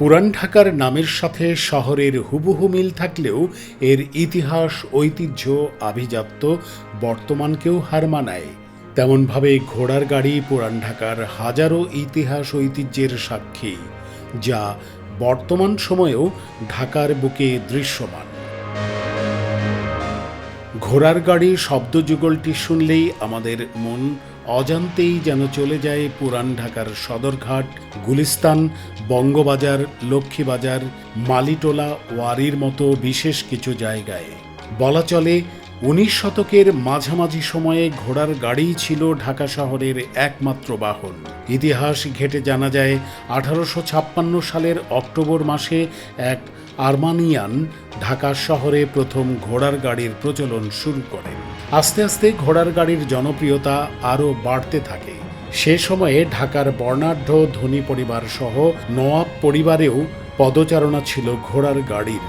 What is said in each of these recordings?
পুরান ঢাকার নামের সাথে শহরের হুবহু মিল থাকলেও এর ইতিহাস, ঐতিহ্য, আভিজাত্য বর্তমানকেও হার মানায়। তেমনভাবে ঘোড়ার গাড়ি পুরান ঢাকার হাজারো ইতিহাস ঐতিহ্যের সাক্ষী, যা বর্তমান সময়েও ঢাকার বুকে দৃশ্যমান। ঘোড়ার গাড়ি শব্দযুগলটি শুনলেই আমাদের মন অজান্তেই যেন চলে যায় পুরান ঢাকার সদরঘাট, গুলিস্তান, বঙ্গবাজার, লক্ষ্মীবাজার, মালিটোলা, ওয়ারির মতো বিশেষ কিছু জায়গায়। বলা চলে উনিশ শতকের মাঝামাঝি সময়ে ঘোড়ার গাড়িই ছিল ঢাকা শহরের একমাত্র বাহন। ইতিহাস ঘেটে জানা যায়, আঠারোশো ছাপ্পান্ন সালের অক্টোবর মাসে এক আর্মানিয়ান ঢাকা শহরে প্রথম ঘোড়ার গাড়ির প্রচলন শুরু করেন। আস্তে আস্তে ঘোড়ার গাড়ির জনপ্রিয়তা আরও বাড়তে থাকে। সে সময়ে ঢাকার বর্ণাঢ্য ধনী পরিবার সহ নওয়াব পরিবারেও পদচারণা ছিল ঘোড়ার গাড়ির।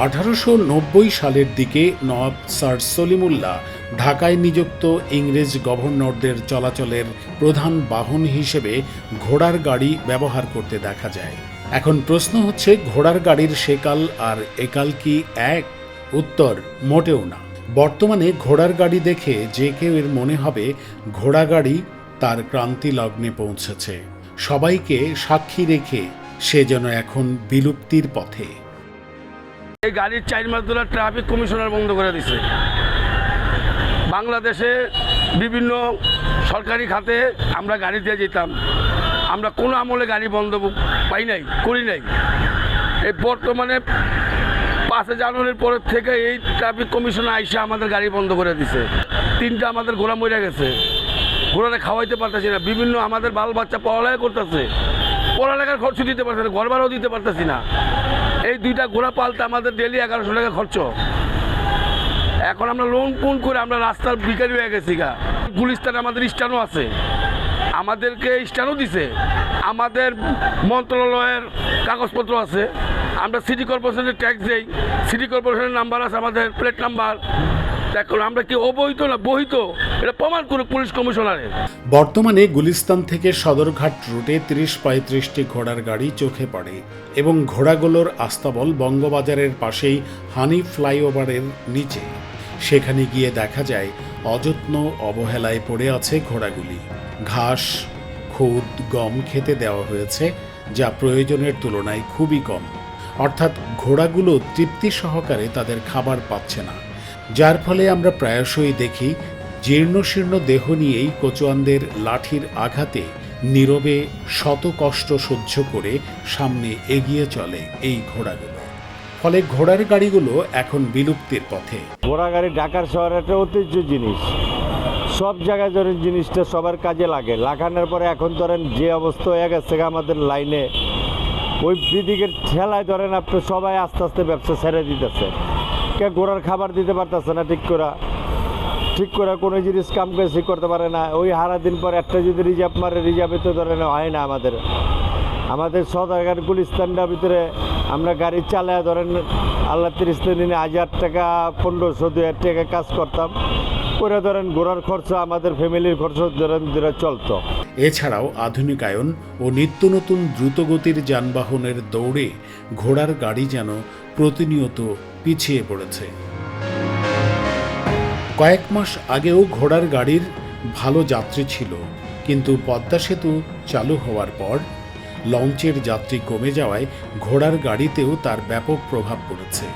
আঠারোশো নব্বই সালের দিকে নওয়াব স্যার সলিমুল্লাহ ঢাকায় নিযুক্ত ইংরেজ গভর্নরদের চলাচলের প্রধান বাহন হিসেবে ঘোড়ার গাড়ি ব্যবহার করতে দেখা যায়। এখন প্রশ্ন হচ্ছে, ঘোড়ার গাড়ির সেকাল আর একাল কি এক? উত্তর, মোটেও না। বর্তমানে ঘোড়ার গাড়ি দেখে যে কেউ এর মনে হবে, ঘোড়া গাড়ি তার ক্রান্তি লগ্নে পৌঁছেছে। সবাইকে সাক্ষী রেখে সে যেন এখন বিলুপ্তির পথে। এই গাড়ির চার মাস ধরে ট্রাফিক কমিশনার বন্ধ করে দিছে। বাংলাদেশে বিভিন্ন সরকারি খাতে আমরা গাড়ি দিয়ে যেতাম। আমরা কোনো আমলে গাড়ি বন্ধ পাই নাই, করি নাই। এই বর্তমানে পাঁচে জানুয়ারির পরের থেকে এই ট্রাফিক কমিশনার আইসে আমাদের গাড়ি বন্ধ করে দিছে। তিনটা আমাদের ঘোড়া মরে গেছে। ঘোড়াটা খাওয়াইতে পারতেছি না। বিভিন্ন আমাদের বাল বাচ্চা পড়ালেখা করতেছে। পড়ালেখার খরচ দিতে পারছে না ঘর ভাড়াও দিতে পারতেছি না। এই দুইটা ঘোড়া পালতে আমাদের ডেলি এগারোশো টাকা খরচ। এখন আমরা লোন পুন করে আমরা রাস্তার বিকারি হয়ে গেছি গা। গুলিস্তানে আমাদের স্টানও আছে। আমাদেরকে স্টানও দিছে। আমাদের মন্ত্রণালয়ের কাগজপত্র আছে। আমরা সিটি কর্পোরেশনের ট্যাক্স দেই। সিটি কর্পোরেশনের নাম্বার আছে, আমাদের প্লেট নাম্বার দেখুন আমরা কি অবহিত না বহিত এটা প্রমাণ করুক পুলিশ কমিশনারে বর্তমানে গুলিস্তান থেকে সদরঘাট রুটে তিরিশ পঁয়ত্রিশটি ঘোড়ার গাড়ি চোখে পড়ে এবং ঘোড়াগুলোর আস্তাবল বঙ্গবাজারের পাশেই হানি ফ্লাইওভারের নিচে। সেখানে গিয়ে দেখা যায়, অযত্ন অবহেলায় পড়ে আছে ঘোড়াগুলি। ঘাস, খুদ, গম খেতে দেওয়া হয়েছে, যা প্রয়োজনের তুলনায় খুবই কম। অর্থাৎ ঘোড়াগুলো তৃপ্তি সহকারে তাদের খাবার পাচ্ছে না। যার ফলে আমরা প্রায়শই দেখি জীর্ণশীর্ণ দেহ নিয়েই কোচোয়ানদের লাঠির আঘাতে নীরবে শত কষ্ট সহ্য করে সামনে এগিয়ে চলে এই ঘোড়াগুলো। ফলে ঘোড়ার গাড়িগুলো এখন বিলুপ্তির পথে। ঘোড়া গাড়ি ঢাকার শহরের একটা ঐতিহ্য জিনিস। সব জায়গায় ধরেন জিনিসটা সবার কাজে লাগে। লাগানোর পরে এখন ধরেন যে অবস্থা হয়ে গেছে আমাদের লাইনে, ওই বিদিকের ঠেলায় ধরেন আপনি সবাই আস্তে আস্তে ব্যবসা ছেড়ে দিতেছে। কে ঘোড়ার খাবার দিতে পারতেছে না ঠিক করে। ঠিক করে কোনো জিনিস কাম বেশি করতে পারে না। ওই হারা দিন পর একটা যদি রিজার্ভ মারে, রিজার্ভে তো ধরেন হয় না আমাদের। আমাদের সদরঘাট গুলিস্তানটার ভিতরে আমরা গাড়ি চালায় ধরেন আল্লাহ তিরিশ দিনে হাজার টাকা, পনেরোশো দু হাজার টাকা কাজ করতাম। করে ধরেন ঘোরার খরচ আমাদের ফ্যামিলির খরচ ধরেন ধরে চলতো। এছাড়াও আধুনিকায়ন ও নিত্য নতুন দ্রুতগতির যানবাহনের দৌড়ে ঘোড়ার গাড়ি যেন প্রতিনিয়ত পিছিয়ে পড়েছে। কয়েক মাস আগেও ঘোড়ার গাড়ির ভালো যাত্রী ছিল, কিন্তু পদ্মা সেতু চালু হওয়ার পর লঞ্চের যাত্রী কমে যাওয়ায় ঘোড়ার গাড়িতেও তার ব্যাপক প্রভাব পড়েছে।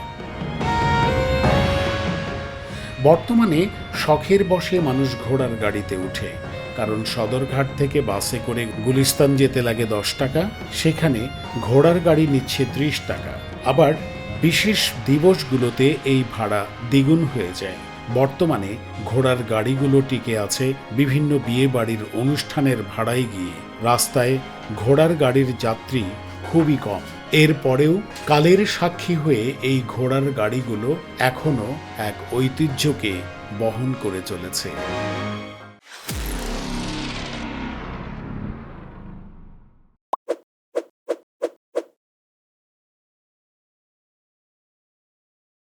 বর্তমানে শখের বসে মানুষ ঘোড়ার গাড়িতে উঠে, কারণ সদরঘাট থেকে বাসে করে গুলিস্তান যেতে লাগে দশ টাকা, সেখানে ঘোড়ার গাড়ি নিচ্ছে ত্রিশ টাকা। আবার বিশেষ দিবসগুলোতে এই ভাড়া দ্বিগুণ হয়ে যায়। বর্তমানে ঘোড়ার গাড়িগুলো টিকে আছে বিভিন্ন বিয়ে বাড়ির অনুষ্ঠানের ভাড়ায় গিয়ে। রাস্তায় ঘোড়ার গাড়ির যাত্রী খুবই কম। এরপরেও কালের সাক্ষী হয়ে এই ঘোড়ার গাড়িগুলো এখনও এক ঐতিহ্যকে বহন করে চলেছে।